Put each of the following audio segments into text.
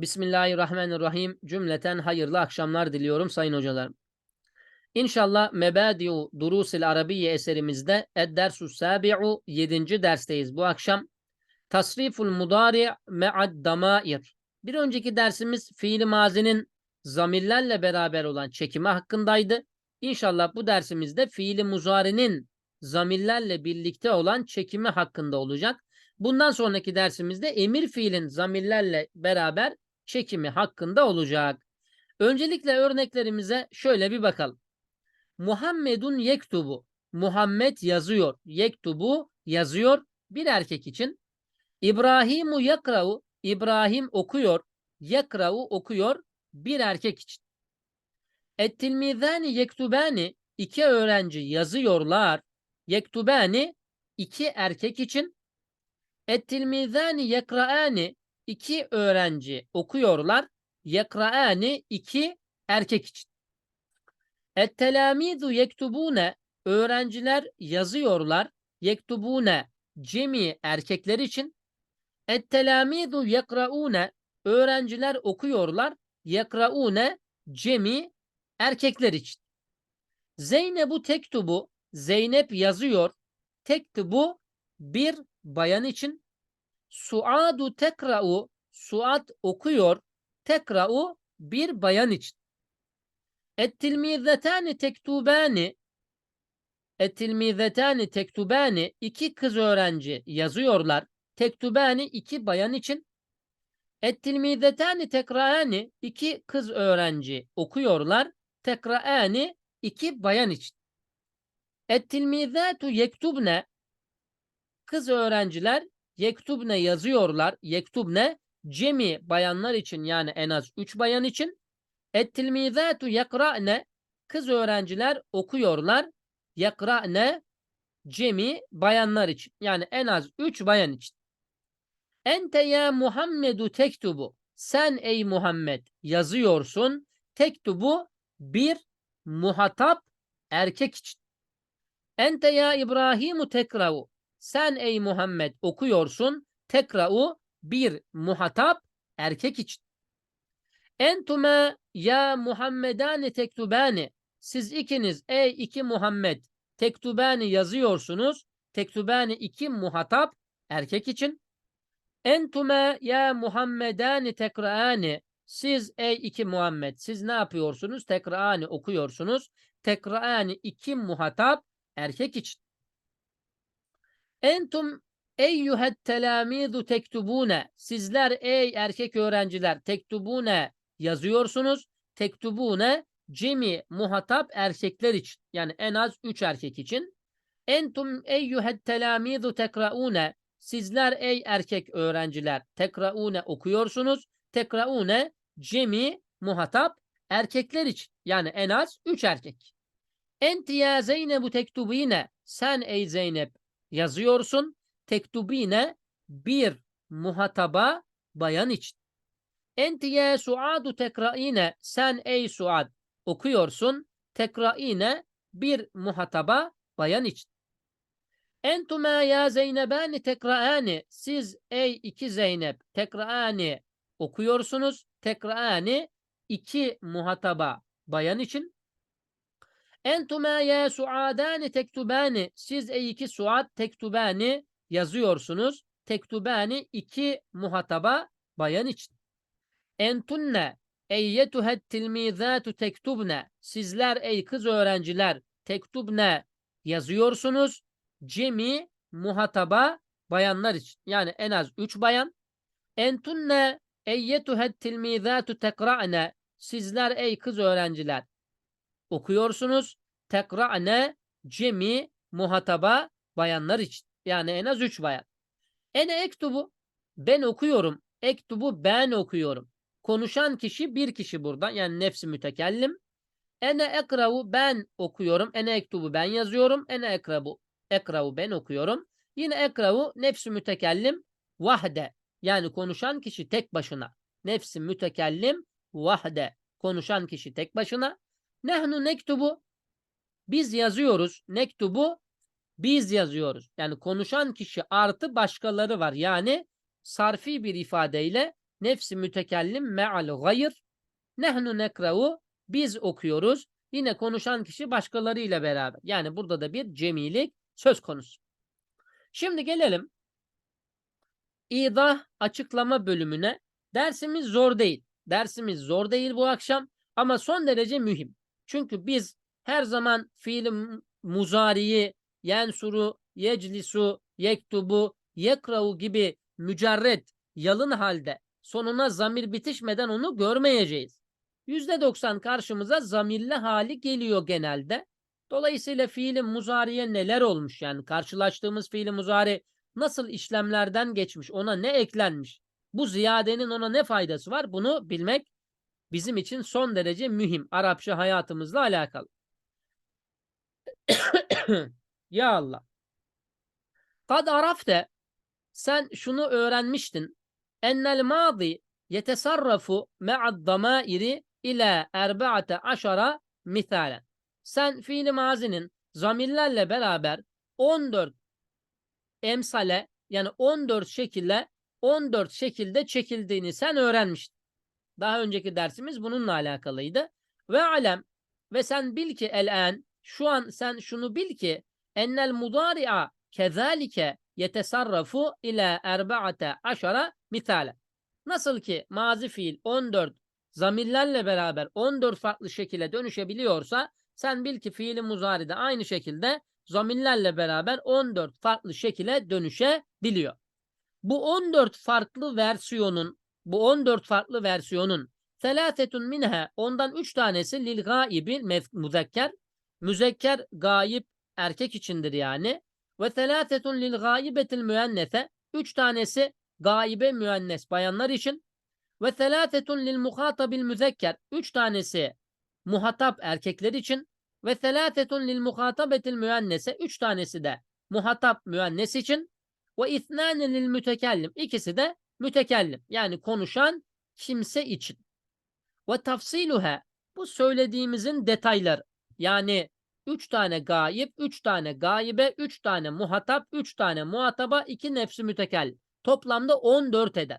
Bismillahirrahmanirrahim. Cümleten hayırlı akşamlar diliyorum sayın hocalarım. İnşallah Mebadiu Durusil Arabiye eserimizde Ed-Dersus Sabi'u 7. dersteyiz bu akşam. Tasriful Mudari Me'ad Damair. Bir önceki dersimiz fiili mazinin zamirlerle beraber olan çekimi hakkındaydı. İnşallah bu dersimizde fiili muzarinin zamirlerle birlikte olan çekimi hakkında olacak. Bundan sonraki dersimizde emir fiilin zamirlerle beraber çekimi hakkında olacak. Öncelikle örneklerimize şöyle bir bakalım. Muhammedun yektubu. Muhammed yazıyor. Yektubu yazıyor bir erkek için. İbrahimu yakra'u. İbrahim okuyor. Yakra'u okuyor bir erkek için. Ettilmizani yektubani. iki öğrenci yazıyorlar. Yektubani iki erkek için. Ettilmizani yekra'ani iki öğrenci okuyorlar. Yekra'ani iki erkek için. Ettelamizu yektubune öğrenciler yazıyorlar. Yektubune cemi erkekler için. Ettelamizu yekraune öğrenciler okuyorlar. Yekraune cemi erkekler için. Zeynebu tektubu Zeynep yazıyor. Tektubu bir bayan için. Suadu tekra'u Suat okuyor. Tekra'u bir bayan için. Ettilmizetani tektubani Ettilmizetani tektubani iki kız öğrenci yazıyorlar. Tektubani iki bayan için. Ettilmizetani tekraani iki kız öğrenci okuyorlar. Tekraani iki bayan için. Ettilmizatu yektubne kız öğrenciler yektubne yazıyorlar. Yektubne cemi bayanlar için yani en az üç bayan için. Ettilmizatu yakra'ne kız öğrenciler okuyorlar. Yakra'ne cemi bayanlar için yani en az üç bayan için. Ente ya Muhammedu tektubu sen ey Muhammed yazıyorsun. Tektubu bir muhatap erkek için. Ente ya İbrahimu tekra'u sen ey Muhammed okuyorsun. Tekra'u bir muhatap erkek için. Entume ya Muhammedane tektubani siz ikiniz ey iki Muhammed tektubani yazıyorsunuz. Tektubani iki muhatap erkek için. Entume ya Muhammedani tekraani siz ey iki Muhammed siz ne yapıyorsunuz? Tekraani okuyorsunuz. Tekraani iki muhatap erkek için. Entum eyyühet telamizu tektubune sizler ey erkek öğrenciler tektubune yazıyorsunuz. Tektubune cemi muhatap erkekler için yani en az üç erkek için. Entum eyyühet telamizu tekraune sizler ey erkek öğrenciler tekraune okuyorsunuz. Tekraune cemi muhatap erkekler için yani en az üç erkek. Enti ya Zeynebu tektubine sen ey Zeynep yazıyorsun. Tektubine bir muhataba bayan için. Enti ya Suadu tekraine sen ey Suad okuyorsun. Tekraine bir muhataba bayan için. Entume ya Zeynebani tekraani siz ey iki Zeynep tekraani okuyorsunuz. Tekraani iki muhataba bayan için. Entume ya Suadani tektubani siz ey iki Suad tektubani yazıyorsunuz. Tektubani iki muhataba bayan için. Entunne eyyetuhet tilmizatu tektubne sizler ey kız öğrenciler tektubne yazıyorsunuz. Cemi muhataba bayanlar için. Yani en az üç bayan. Entunne eyyetuhet tilmizatu tekra'ne sizler ey kız öğrenciler okuyorsunuz. Tekra'ne cemi muhataba bayanlar için. Yani en az üç bayan. Ene ektubu ben okuyorum. Ektubu ben okuyorum. Konuşan kişi bir kişi burada. Yani nefsi mütekellim. Ene ekravu ben okuyorum. Ene ektubu ben yazıyorum. Ene ekrabu ekravu ben okuyorum. Yine ekravu nefsi mütekellim vahde. Yani konuşan kişi tek başına. Nefsi mütekellim vahde. Konuşan kişi tek başına. Nehnu nektubu biz yazıyoruz. Nektubu biz yazıyoruz. Yani konuşan kişi artı başkaları var. Yani sarfi bir ifadeyle nefsi mütekellim me'al gayr. Nehnu nekra'u biz okuyoruz. Yine konuşan kişi başkalarıyla beraber. Yani burada da bir cemilik söz konusu. Şimdi gelelim İdah açıklama bölümüne. Dersimiz zor değil. Dersimiz zor değil bu akşam ama son derece mühim. Çünkü biz her zaman fiil muzariyi, yensuru, yeclisu, yektubu, yekrau gibi mücerret, yalın halde sonuna zamir bitişmeden onu görmeyeceğiz. %90 karşımıza zamirli hali geliyor genelde. Dolayısıyla fiilin muzariye neler olmuş yani karşılaştığımız fiili muzari nasıl işlemlerden geçmiş, ona ne eklenmiş, bu ziyadenin ona ne faydası var bunu bilmek bizim için son derece mühim Arapça hayatımızla alakalı. ya Allah. Kad arafte sen şunu öğrenmiştin. Ennel madi yetesarrafu me'ad damairi ila erba'ate aşara misalen. Sen fiili mazinin zamirlerle beraber 14 emsale yani 14 şekilde 14 şekilde çekildiğini sen öğrenmiştin. Daha önceki dersimiz bununla alakalıydı. Ve alem ve sen bil ki el şu an sen şunu bil ki ennel mudari'a kezalike yetesarrafu ila erba'ate aşara misale. Nasıl ki mazi fiil 14 zamirlerle beraber 14 farklı şekilde dönüşebiliyorsa sen bil ki fiili muzari de aynı şekilde zamirlerle beraber 14 farklı şekilde dönüşebiliyor. Bu 14 farklı versiyonun bu 14 farklı versiyonun selâfetun minha ondan 3 tanesi lil gaibi muzekker müzekker gayip erkek içindir yani. Ve selâfetun lil gaibetil müennese. 3 tanesi gaibe müennes bayanlar için. Ve selâfetun lil muhatabil müzekker. 3 tanesi muhatap erkekler için. Ve selâfetun lil muhatabetil müennese. 3 tanesi de muhatap müennes için. Ve ithnâne lil mütekellim. İkisi de mütekellim. Yani konuşan kimse için. Ve tafsiluha bu söylediğimizin detayları yani 3 tane gayip, 3 tane gaybe, 3 tane muhatap, 3 tane muhataba, 2 nefsi mütekellim. Toplamda 14 eder.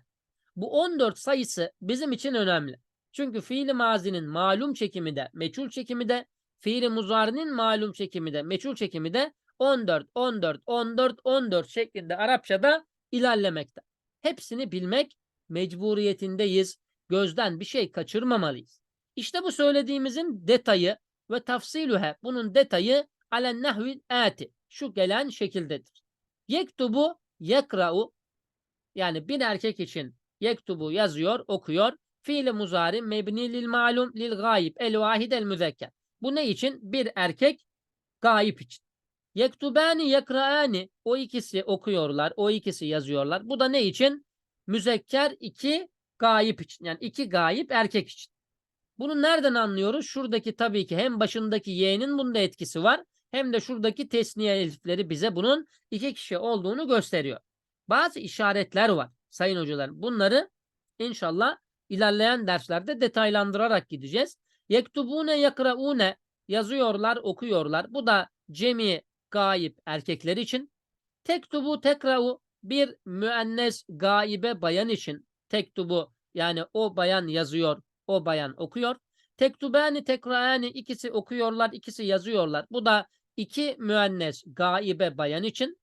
Bu 14 sayısı bizim için önemli. Çünkü fiili mazinin malum çekimi de, meçhul çekimi de, fiili muzarinin malum çekimi de, meçhul çekimi de 14, 14, 14, 14 şeklinde Arapçada ilerlemekte. Hepsini bilmek mecburiyetindeyiz. Gözden bir şey kaçırmamalıyız. İşte bu söylediğimizin detayı ve tafsilühe bunun detayı alen nahvil ati şu gelen şekildedir. Yektubu yekra'u yani bir erkek için yektubu yazıyor, okuyor. Fiil muzari mebni lil malum lil gayib el vahid el müzekker. Bu ne için? Bir erkek gayip için. Yektubani yekraani o ikisi okuyorlar, o ikisi yazıyorlar. Bu da ne için? Müzekker iki gayip için. Yani iki gayip erkek için. Bunu nereden anlıyoruz? Şuradaki tabii ki hem başındaki y'nin bunda etkisi var hem de şuradaki tesniye elifleri bize bunun iki kişi olduğunu gösteriyor. Bazı işaretler var sayın hocalar. Bunları inşallah ilerleyen derslerde detaylandırarak gideceğiz. Yektubune yakraune yazıyorlar, okuyorlar. Bu da cemi gayip erkekler için. Tektubu tekrau bir müennes gaibe bayan için. Tektubu yani o bayan yazıyor, o bayan okuyor. Tektubani tekraani ikisi okuyorlar, ikisi yazıyorlar. Bu da iki müennes gaibe bayan için.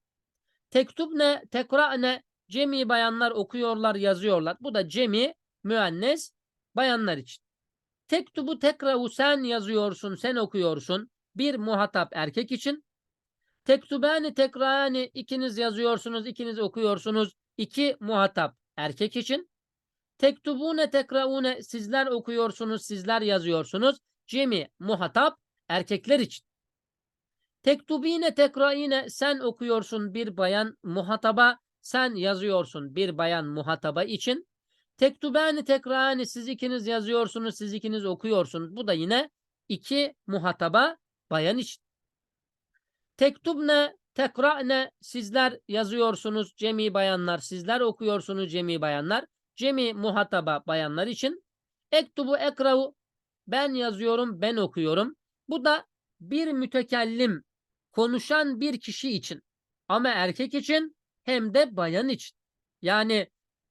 Tektubne tekra'ne cemi bayanlar okuyorlar, yazıyorlar. Bu da cemi müennes bayanlar için. Tektubu tekrahu sen yazıyorsun, sen okuyorsun. Bir muhatap erkek için. Tektubani tekrani ikiniz yazıyorsunuz, ikiniz okuyorsunuz. İki muhatap erkek için. Tektubune tekraune sizler okuyorsunuz, sizler yazıyorsunuz. Cemi muhatap erkekler için. Tektubine tekraine sen okuyorsun bir bayan muhataba, sen yazıyorsun bir bayan muhataba için. Tektubani tekrani siz ikiniz yazıyorsunuz, siz ikiniz okuyorsunuz. Bu da yine iki muhataba bayan için. Tektubne tekra'ne sizler yazıyorsunuz cemi bayanlar, sizler okuyorsunuz cemi bayanlar. Cemi muhataba bayanlar için. Ektubu ekra'u ben yazıyorum, ben okuyorum. Bu da bir mütekellim, konuşan bir kişi için. Ama erkek için hem de bayan için. Yani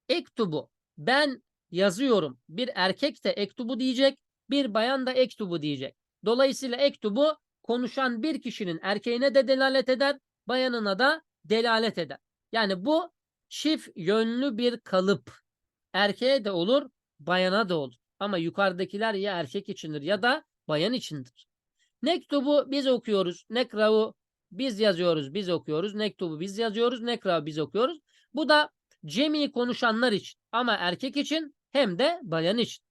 ektubu ben yazıyorum. Bir erkek de ektubu diyecek, bir bayan da ektubu diyecek. Dolayısıyla ektubu konuşan bir kişinin erkeğine de delalet eder, bayanına da delalet eder. Yani bu çift yönlü bir kalıp. Erkeğe de olur, bayana da olur. Ama yukarıdakiler ya erkek içindir ya da bayan içindir. Nektubu biz okuyoruz. Nekravu biz yazıyoruz, biz okuyoruz. Nektubu biz yazıyoruz, nekravu biz okuyoruz. Bu da cemi konuşanlar için ama erkek için hem de bayan için.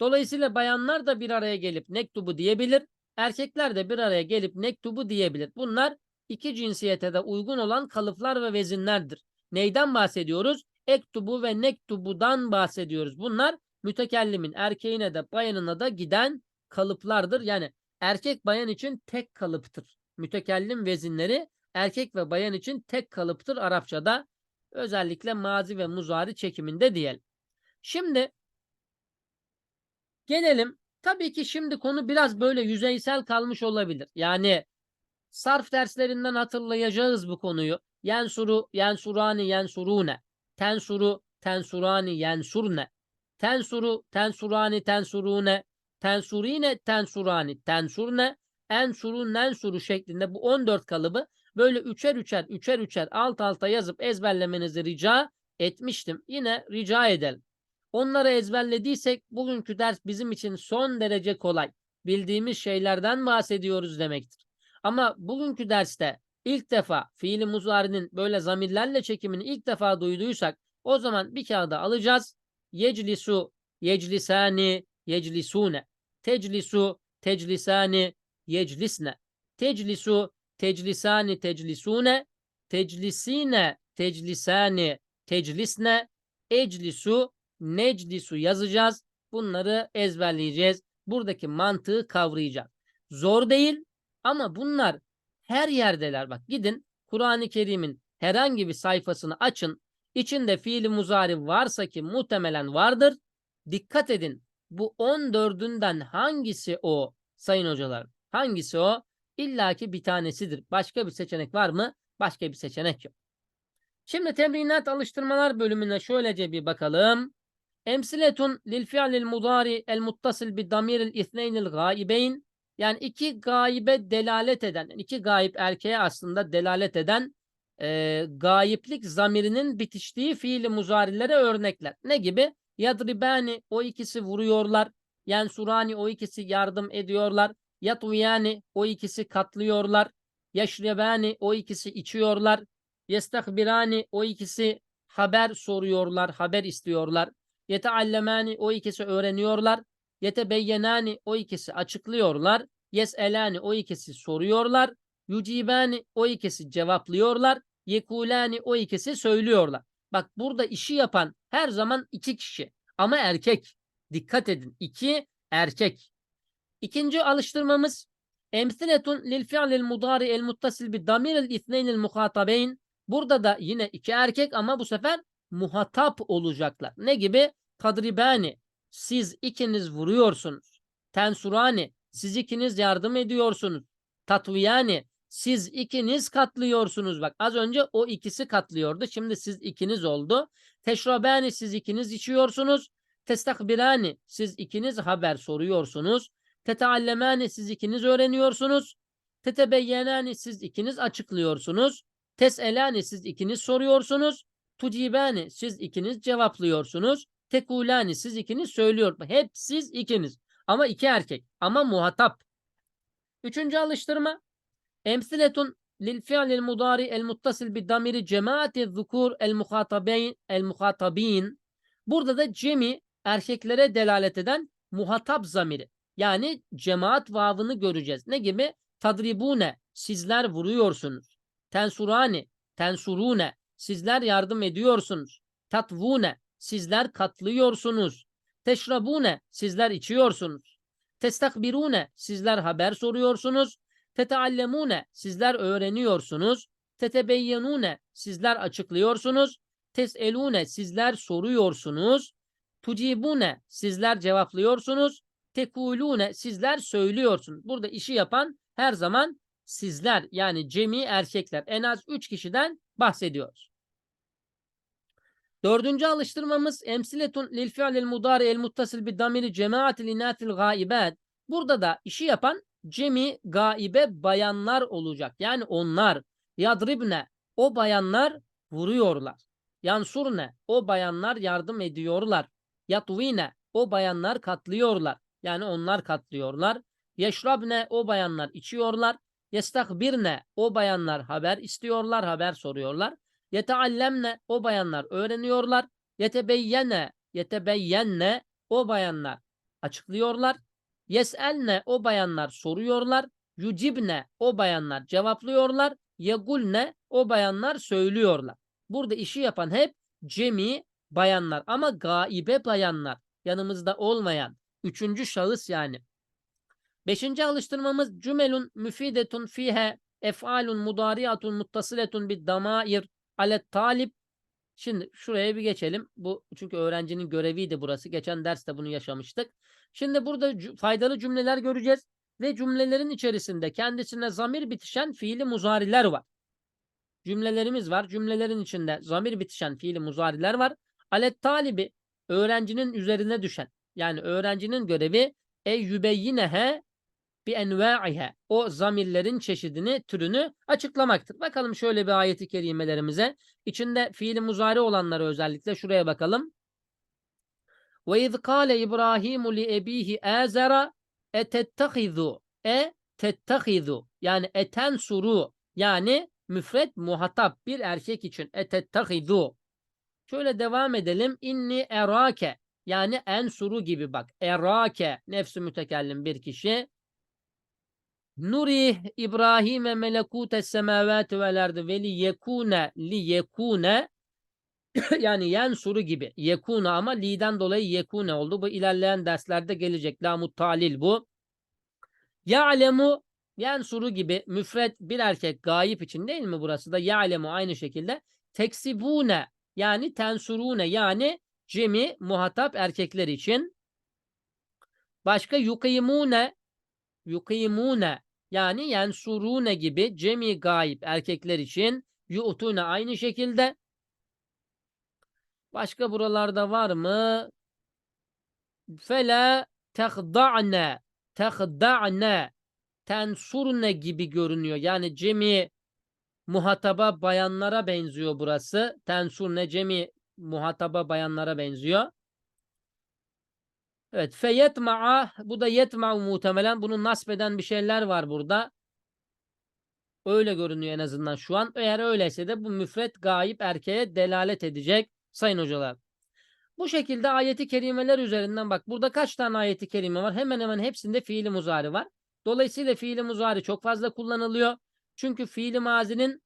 Dolayısıyla bayanlar da bir araya gelip nektubu diyebilir. Erkekler de bir araya gelip nektubu diyebilir. Bunlar iki cinsiyete de uygun olan kalıplar ve vezinlerdir. Neyden bahsediyoruz? Ektubu ve nektubudan bahsediyoruz. Bunlar mütekellimin erkeğine de bayanına da giden kalıplardır. Yani erkek bayan için tek kalıptır. Mütekellim vezinleri erkek ve bayan için tek kalıptır Arapçada. Özellikle mazi ve muzari çekiminde diyelim. Şimdi gelelim. Tabii ki şimdi konu biraz böyle yüzeysel kalmış olabilir. Yani sarf derslerinden hatırlayacağız bu konuyu. Yensuru, yensurani, yensurune. Tensuru, tensurani, yensurne. Tensuru, tensurani, tensurune. Tensurine, tensurani, tensurne. Ensuru, nensuru şeklinde bu 14 kalıbı böyle üçer üçer, üçer üçer alt alta yazıp ezberlemenizi rica etmiştim. Yine rica edelim. Onları ezberlediysek bugünkü ders bizim için son derece kolay. Bildiğimiz şeylerden bahsediyoruz demektir. Ama bugünkü derste ilk defa fiili muzarinin böyle zamirlerle çekimini ilk defa duyduysak o zaman bir kağıda alacağız. Yeclisu, yeclisani, yeclisune. Teclisu, teclisani, yeclisne. Teclisu, teclisani, teclisune. Teclisine, teclisani, teclisne. Eclisu, neclisu yazacağız. Bunları ezberleyeceğiz. Buradaki mantığı kavrayacağız. Zor değil ama bunlar her yerdeler. Bak gidin Kur'an-ı Kerim'in herhangi bir sayfasını açın. İçinde fiili muzari varsa ki muhtemelen vardır. Dikkat edin. Bu 14'ünden hangisi o sayın hocalar? Hangisi o? İlla ki bir tanesidir. Başka bir seçenek var mı? Başka bir seçenek yok. Şimdi temrinat alıştırmalar bölümüne şöylece bir bakalım. Emsiletun lil fi'lil mudari el muttasil bi damiril ithneynil gaibeyn yani iki gaybe delalet eden, iki gayip erkeğe aslında delalet eden e, gayiplik zamirinin bitiştiği fiili muzarilere örnekler. Ne gibi? Yadribani o ikisi vuruyorlar. Yensurani o ikisi yardım ediyorlar. Yatuyani o ikisi katlıyorlar. Yeşrebani o ikisi içiyorlar. Yestakbirani o ikisi haber soruyorlar, haber istiyorlar. Yeteallemani o ikisi öğreniyorlar. Yetebeyyenani o ikisi açıklıyorlar. Yeselani o ikisi soruyorlar. Yucibani o ikisi cevaplıyorlar. Yekulani o ikisi söylüyorlar. Bak burada işi yapan her zaman iki kişi ama erkek. Dikkat edin. iki erkek. İkinci alıştırmamız emsiletun lil fi'lil mudari el muttasil bi damiril ithneynil muhatabeyn. Burada da yine iki erkek ama bu sefer muhatap olacaklar. Ne gibi? Kadribani siz ikiniz vuruyorsunuz. Tensurani siz ikiniz yardım ediyorsunuz. Tatviyani siz ikiniz katlıyorsunuz. Bak az önce o ikisi katlıyordu. Şimdi siz ikiniz oldu. Teşrabani siz ikiniz içiyorsunuz. Testakbirani siz ikiniz haber soruyorsunuz. Teteallemani siz ikiniz öğreniyorsunuz. Tetebeyyenani siz ikiniz açıklıyorsunuz. Teselani siz ikiniz soruyorsunuz. Tucibani siz ikiniz cevaplıyorsunuz. Tekulani siz ikiniz söylüyor. Hep siz ikiniz. Ama iki erkek. Ama muhatap. Üçüncü alıştırma. Emsiletun lil fi'lil mudari el muttasil bi damiri cemaati zukur el muhatabeyn el muhatabin. Burada da cemi erkeklere delalet eden muhatap zamiri. Yani cemaat vavını göreceğiz. Ne gibi? Tadribune sizler vuruyorsunuz. Tensurani tensurune sizler yardım ediyorsunuz. Tatvune sizler katlıyorsunuz. Teşrabune sizler içiyorsunuz. Testakbirune sizler haber soruyorsunuz. Teteallemune sizler öğreniyorsunuz. Tetebeyyenune sizler açıklıyorsunuz. Teselune sizler soruyorsunuz. Tucibune sizler cevaplıyorsunuz. Tekulune sizler söylüyorsunuz. Burada işi yapan her zaman sizler yani cemi erkekler en az üç kişiden bahsediyoruz. Dördüncü alıştırmamız emsiletun lil fi'lil mudari el muttasil bi damiri cemaatil inatil gaibat. Burada da işi yapan cemi gaibe bayanlar olacak. Yani onlar yadribne o bayanlar vuruyorlar. Yansurne o bayanlar yardım ediyorlar. Yatvine o bayanlar katlıyorlar. Yani onlar katlıyorlar. Yeşrabne o bayanlar içiyorlar. Yestakbirne o bayanlar haber istiyorlar, haber soruyorlar. Yeteallemne o bayanlar öğreniyorlar. Yetebeyyene yetebeyyenne o bayanlar açıklıyorlar. Yes'elne o bayanlar soruyorlar. Yucibne o bayanlar cevaplıyorlar. Yegulne o bayanlar söylüyorlar. Burada işi yapan hep cemi bayanlar ama gaibe bayanlar yanımızda olmayan üçüncü şahıs yani. Beşinci alıştırmamız cümelun müfidetun fihe ef'alun mudariatun muttasiletun bid damair alet talip. Şimdi şuraya bir geçelim. Bu çünkü öğrencinin göreviydi burası. Geçen derste bunu yaşamıştık. Şimdi burada faydalı cümleler göreceğiz ve cümlelerin içerisinde kendisine zamir bitişen fiili muzariler var. Cümlelerimiz var. Cümlelerin içinde zamir bitişen fiili muzariler var. Alet talibi öğrencinin üzerine düşen. Yani öğrencinin görevi e yübeyyinehe bi enva'ihe. O zamirlerin çeşidini, türünü açıklamaktır. Bakalım şöyle bir ayeti kerimelerimize. İçinde fiili muzari olanları özellikle şuraya bakalım. Ve iz kâle İbrahimu li ebihi azera etettehizu e tettehizu yani eten suru yani müfret muhatap bir erkek için etettehizu Şöyle devam edelim. İnni erake yani ensuru gibi bak. Erake nefsi mütekellim bir kişi. Nuri İbrahim'e melekutes semavati vel ardı ve li yekune li yekune yani yensuru gibi. Yekune ama li'den dolayı yekune oldu. Bu ilerleyen derslerde gelecek. Lamut talil bu. Ya'lemu yensuru gibi müfret bir erkek gayip için değil mi burası da? Ya'lemu aynı şekilde. Teksibune yani tensurune yani cemi muhatap erkekler için. Başka yukimune yukimune yani yensurune gibi cemi gayip erkekler için yu'tune aynı şekilde. Başka buralarda var mı? Fela tehda'ne tehda'ne tensurne gibi görünüyor. Yani cemi muhataba bayanlara benziyor burası. Tensurne cemi muhataba bayanlara benziyor. Evet. Feyetma'a bu da yetma'u muhtemelen. Bunu nasbeden bir şeyler var burada. Öyle görünüyor en azından şu an. Eğer öyleyse de bu müfret gayip erkeğe delalet edecek sayın hocalar. Bu şekilde ayeti kerimeler üzerinden bak burada kaç tane ayeti kerime var? Hemen hemen hepsinde fiili muzari var. Dolayısıyla fiili muzari çok fazla kullanılıyor. Çünkü fiili mazinin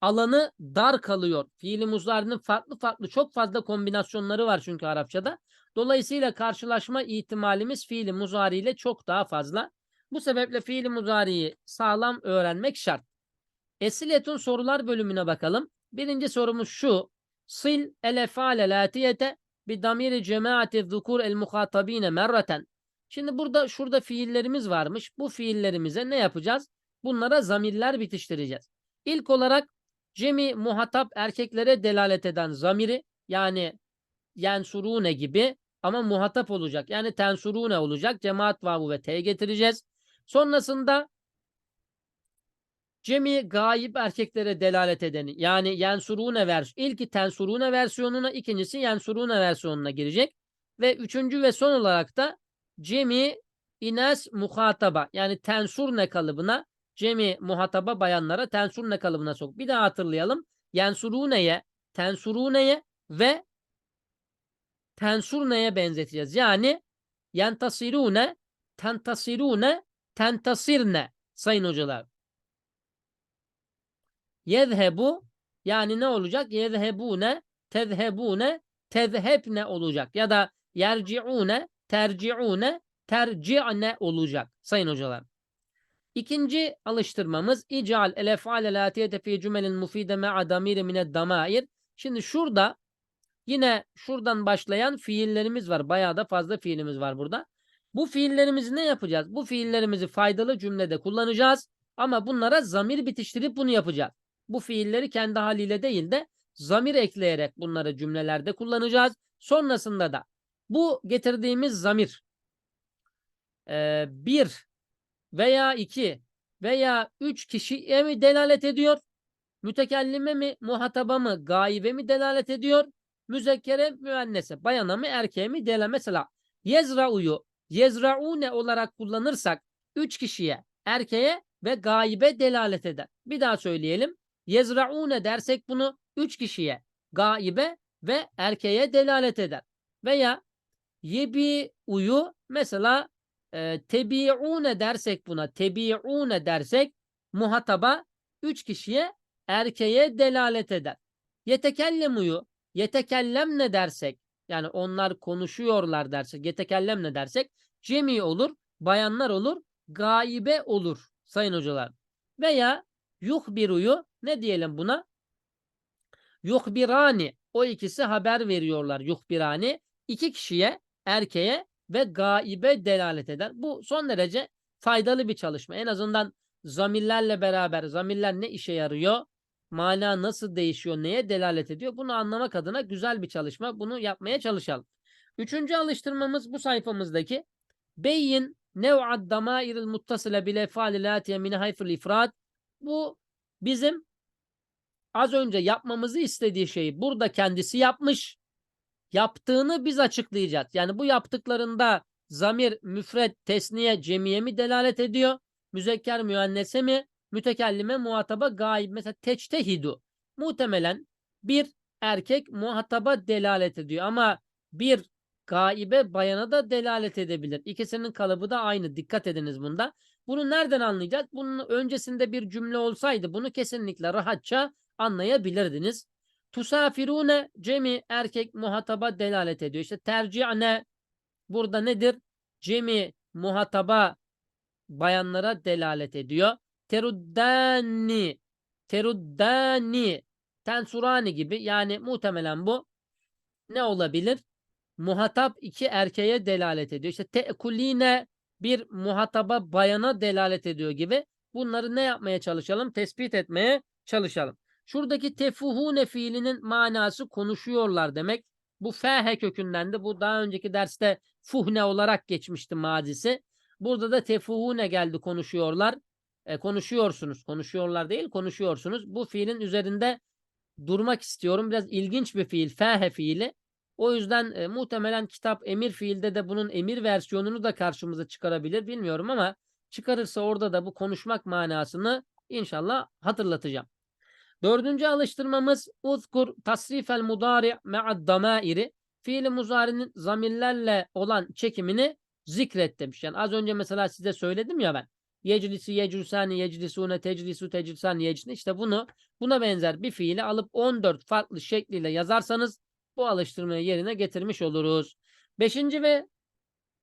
alanı dar kalıyor. Fiili muzarinin farklı farklı çok fazla kombinasyonları var çünkü Arapçada. Dolayısıyla karşılaşma ihtimalimiz fiili muzari ile çok daha fazla. Bu sebeple fiili muzariyi sağlam öğrenmek şart. Esiletun sorular bölümüne bakalım. Birinci sorumuz şu. Sil el efale latiyete bi damiri cemaati zukur el muhatabine merraten. Şimdi burada şurada fiillerimiz varmış. Bu fiillerimize ne yapacağız? Bunlara zamirler bitiştireceğiz. İlk olarak cemi muhatap erkeklere delalet eden zamiri yani yensurune gibi ama muhatap olacak. Yani tensurune olacak. Cemaat vavu ve t getireceğiz. Sonrasında cemi gayip erkeklere delalet edeni yani yensurune vers ilki tensurune versiyonuna ikincisi yensurune versiyonuna girecek ve üçüncü ve son olarak da cemi ines muhataba yani tensurne kalıbına cemi muhataba bayanlara tensurne kalıbına sok. Bir daha hatırlayalım. Yensuruneye, tensuruneye ve tensurne'ye benzeteceğiz. Yani yentasirune, tentasirune, tentasirne sayın hocalar. Yezhebu yani ne olacak? Yezhebune, tezhebune, tezhebne olacak. Ya da yerciune, terciune, terci'ne olacak sayın hocalar. İkinci alıştırmamız ical el ef'ale latiyete fi cümelin mufide me'a damiri mined damair. Şimdi şurada yine şuradan başlayan fiillerimiz var. Bayağı da fazla fiilimiz var burada. Bu fiillerimizi ne yapacağız? Bu fiillerimizi faydalı cümlede kullanacağız. Ama bunlara zamir bitiştirip bunu yapacağız. Bu fiilleri kendi haliyle değil de zamir ekleyerek bunları cümlelerde kullanacağız. Sonrasında da bu getirdiğimiz zamir e, bir veya iki veya üç kişiye mi delalet ediyor? Mütekellime mi, muhataba mı, gaibe mi delalet ediyor? Müzekkere, müennese, bayana mı, erkeğe mi delalet? Mesela yezra'uyu yezra'une olarak kullanırsak üç kişiye, erkeğe ve gaibe delalet eder. Bir daha söyleyelim. Yezra'une dersek bunu üç kişiye, gaibe ve erkeğe delalet eder. Veya yebi uyu mesela e, tebi'une dersek buna tebi'une dersek muhataba üç kişiye erkeğe delalet eder. Yetekellemuyu yetekellem ne dersek yani onlar konuşuyorlar dersek yetekellem ne dersek cemi olur, bayanlar olur, gaibe olur sayın hocalar. Veya yuhbiruyu ne diyelim buna? Yuhbirani o ikisi haber veriyorlar yuhbirani iki kişiye erkeğe ve gaibe delalet eder. Bu son derece faydalı bir çalışma. En azından zamirlerle beraber zamirler ne işe yarıyor? Mana nasıl değişiyor? Neye delalet ediyor? Bunu anlamak adına güzel bir çalışma. Bunu yapmaya çalışalım. Üçüncü alıştırmamız bu sayfamızdaki beyin nev'ad damairil muttasile bile faalilatiye min hayful ifrad. Bu bizim az önce yapmamızı istediği şeyi burada kendisi yapmış yaptığını biz açıklayacağız. Yani bu yaptıklarında zamir, müfret, tesniye, cemiye mi delalet ediyor? Müzekker, müennese mi? Mütekellime, muhataba, gaib. Mesela teçtehidu. Muhtemelen bir erkek muhataba delalet ediyor ama bir gaibe bayana da delalet edebilir. İkisinin kalıbı da aynı. Dikkat ediniz bunda. Bunu nereden anlayacağız? Bunun öncesinde bir cümle olsaydı bunu kesinlikle rahatça anlayabilirdiniz. Tusafirune cemi erkek muhataba delalet ediyor. İşte tercihne burada nedir? Cemi muhataba bayanlara delalet ediyor. Teruddani teruddani tensurani gibi yani muhtemelen bu ne olabilir? Muhatap iki erkeğe delalet ediyor. İşte teekuline bir muhataba bayana delalet ediyor gibi. Bunları ne yapmaya çalışalım? Tespit etmeye çalışalım. Şuradaki tefuhune fiilinin manası konuşuyorlar demek. Bu fehe kökündendi. Bu daha önceki derste fuhne olarak geçmişti mazisi. Burada da tefuhune geldi konuşuyorlar. E, konuşuyorsunuz. Konuşuyorlar değil konuşuyorsunuz. Bu fiilin üzerinde durmak istiyorum. Biraz ilginç bir fiil. Fehe fiili. O yüzden e, muhtemelen kitap emir fiilde de bunun emir versiyonunu da karşımıza çıkarabilir. Bilmiyorum ama çıkarırsa orada da bu konuşmak manasını inşallah hatırlatacağım. Dördüncü alıştırmamız uzkur tasrifel mudari me'ad damairi fiili muzarinin zamirlerle olan çekimini zikret demiş. Yani az önce mesela size söyledim ya ben. Yeclisi, yeclisani, yeclisune, teclisu, teclisan, yeclisine. İşte bunu buna benzer bir fiili alıp 14 farklı şekliyle yazarsanız bu alıştırmayı yerine getirmiş oluruz. Beşinci ve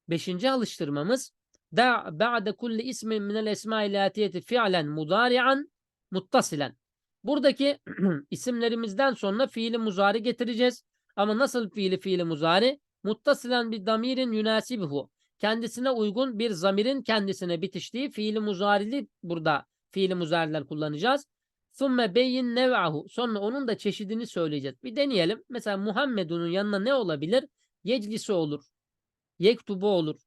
beşinci alıştırmamız da ba'de kulli ismin minel esma'il atiyeti fi'len mudari'an muttasilen. Buradaki isimlerimizden sonra fiili muzari getireceğiz. Ama nasıl fiili fiili muzari? Muttasilen bir damirin yunasibihu. Kendisine uygun bir zamirin kendisine bitiştiği fiili muzarili burada fiili muzariler kullanacağız. Thumme beyin nev'ahu. Sonra onun da çeşidini söyleyeceğiz. Bir deneyelim. Mesela Muhammedun'un yanına ne olabilir? Yeclisi olur. Yektubu olur.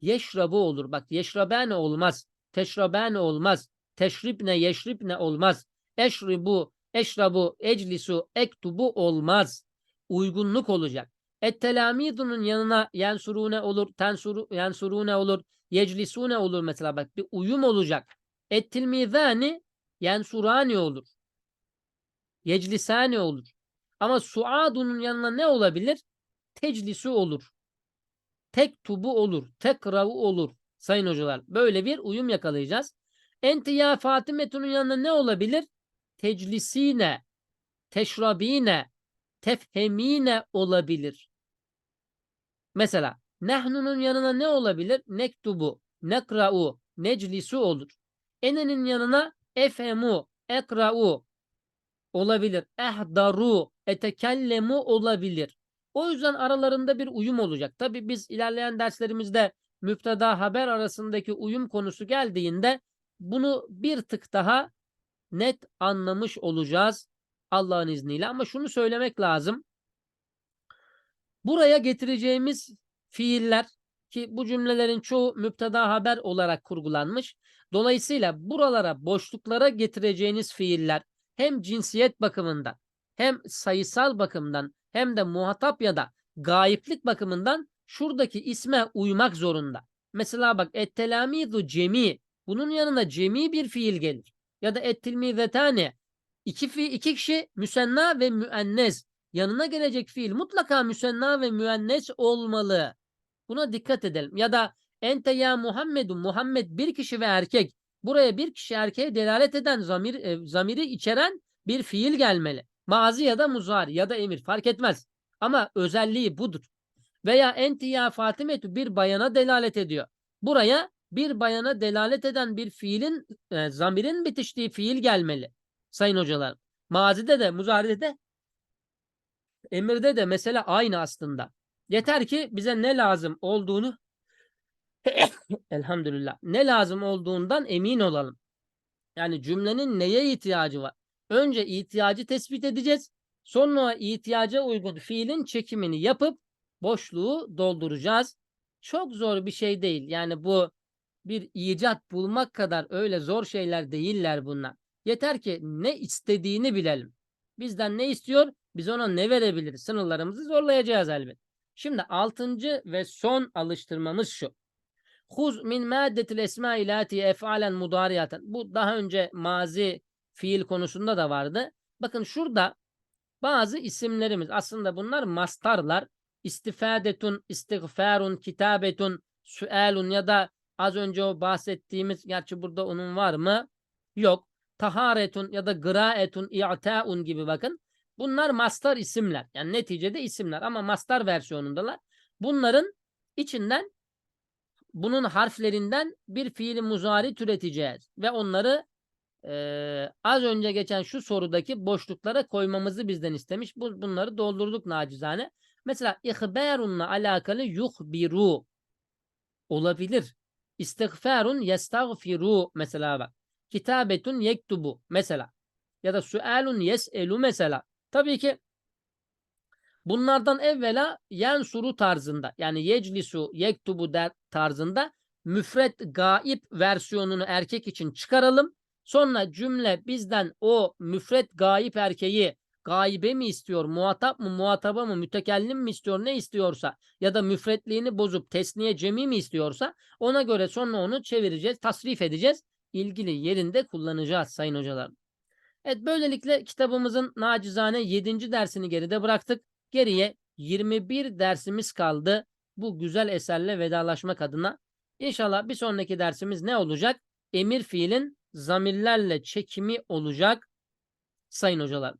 Yeşrabu olur. Bak yeşrabane olmaz. Teşrabane olmaz. Teşribne yeşribne olmaz. Eşribu, eşrabu, eclisu, ektubu olmaz. Uygunluk olacak. Ettelamidunun yanına yensurune olur, tensuru, yensurune olur, yeclisune olur mesela bak bir uyum olacak. Ettilmizani yensurani olur. Yeclisani olur. Ama suadunun yanına ne olabilir? Teclisu olur. Tektubu olur. Tekravu olur. Sayın hocalar böyle bir uyum yakalayacağız. Enti ya Fatimetunun yanına ne olabilir? teclisine, teşrabine, tefhemine olabilir. Mesela nehnunun yanına ne olabilir? Nektubu, nekra'u, neclisu olur. Enenin yanına efhemu, ekra'u olabilir. Ehdaru, etekellemu olabilir. O yüzden aralarında bir uyum olacak. Tabi biz ilerleyen derslerimizde müpteda haber arasındaki uyum konusu geldiğinde bunu bir tık daha net anlamış olacağız. Allah'ın izniyle. Ama şunu söylemek lazım. Buraya getireceğimiz fiiller ki bu cümlelerin çoğu müpteda haber olarak kurgulanmış. Dolayısıyla buralara boşluklara getireceğiniz fiiller hem cinsiyet bakımından hem sayısal bakımdan hem de muhatap ya da gayiplik bakımından şuradaki isme uymak zorunda. Mesela bak ettelamizu cemi bunun yanına cemi bir fiil gelir. Ya da ettilmizetane iki, fi, iki kişi müsenna ve müennes yanına gelecek fiil mutlaka müsenna ve müennes olmalı. Buna dikkat edelim. Ya da ente ya Muhammedun Muhammed bir kişi ve erkek. Buraya bir kişi erkeğe delalet eden zamir, e, zamiri içeren bir fiil gelmeli. Mazi ya da muzari ya da emir fark etmez. Ama özelliği budur. Veya enti ya Fatimetu bir bayana delalet ediyor. Buraya bir bayana delalet eden bir fiilin e, zamirin bitiştiği fiil gelmeli. Sayın hocalar. Mazide de muzaride de emirde de mesele aynı aslında. Yeter ki bize ne lazım olduğunu elhamdülillah ne lazım olduğundan emin olalım. Yani cümlenin neye ihtiyacı var? Önce ihtiyacı tespit edeceğiz. Sonra ihtiyaca uygun fiilin çekimini yapıp boşluğu dolduracağız. Çok zor bir şey değil. Yani bu bir icat bulmak kadar öyle zor şeyler değiller bunlar. Yeter ki ne istediğini bilelim. Bizden ne istiyor? Biz ona ne verebiliriz? Sınırlarımızı zorlayacağız elbet. Şimdi altıncı ve son alıştırmamız şu. Huz min maddetil esma ilati efalen mudariyaten. Bu daha önce mazi fiil konusunda da vardı. Bakın şurada bazı isimlerimiz aslında bunlar mastarlar. İstifadetun, istiğfarun, kitabetun, sualun ya da az önce o bahsettiğimiz gerçi burada onun var mı? Yok. Taharetun ya da gıraetun, i'taun gibi bakın. Bunlar mastar isimler. Yani neticede isimler ama mastar versiyonundalar. Bunların içinden bunun harflerinden bir fiili muzari türeteceğiz. Ve onları e, az önce geçen şu sorudaki boşluklara koymamızı bizden istemiş. Bu, bunları doldurduk nacizane. Mesela ihbarunla alakalı yuhbiru olabilir. İstiğfarun yestağfiru mesela bak. Kitabetun yektubu mesela. Ya da sualun yes'elu mesela. Tabii ki bunlardan evvela yensuru tarzında yani yeclisu yektubu der tarzında müfret gaip versiyonunu erkek için çıkaralım. Sonra cümle bizden o müfret gaip erkeği gaibe mi istiyor, muhatap mı, muhataba mı, mütekellim mi istiyor, ne istiyorsa ya da müfretliğini bozup tesniye cemi mi istiyorsa ona göre sonra onu çevireceğiz, tasrif edeceğiz. İlgili yerinde kullanacağız sayın hocalar. Evet böylelikle kitabımızın nacizane 7. dersini geride bıraktık. Geriye 21 dersimiz kaldı bu güzel eserle vedalaşmak adına. İnşallah bir sonraki dersimiz ne olacak? Emir fiilin zamirlerle çekimi olacak sayın hocalar.